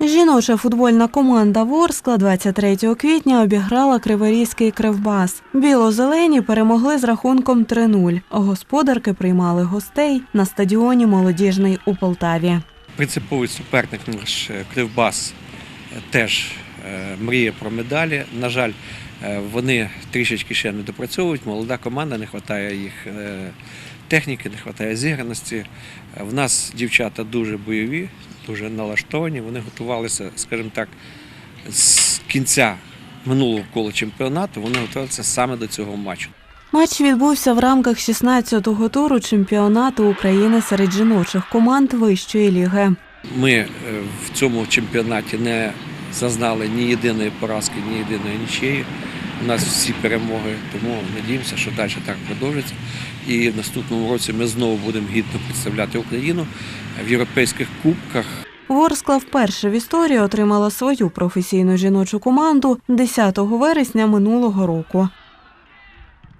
Жіноча футбольна команда Ворскла 23 квітня обіграла Криворізький Кривбас. Біло-зелені перемогли з рахунком 3-0. Господарки приймали гостей на стадіоні Молодіжний у Полтаві. Принциповий суперник наш е, Кривбас е, теж е, мріє про медалі. На жаль, вони трішечки ще не допрацьовують. Молода команда, не вистачає їх техніки, не вистачає зіграності. В нас дівчата дуже бойові, дуже налаштовані. Вони готувалися, скажімо так, з кінця минулого кола чемпіонату. Вони готувалися саме до цього матчу. Матч відбувся в рамках 16-го туру чемпіонату України серед жіночих команд вищої ліги. Ми е, в цьому чемпіонаті не зазнали ні єдиної поразки, ні єдиної нічиї. У нас всі перемоги, тому надіємося, що далі так продовжиться. І в наступному році ми знову будемо гідно представляти Україну в європейських кубках. Ворскла вперше в історії отримала свою професійну жіночу команду 10 вересня минулого року.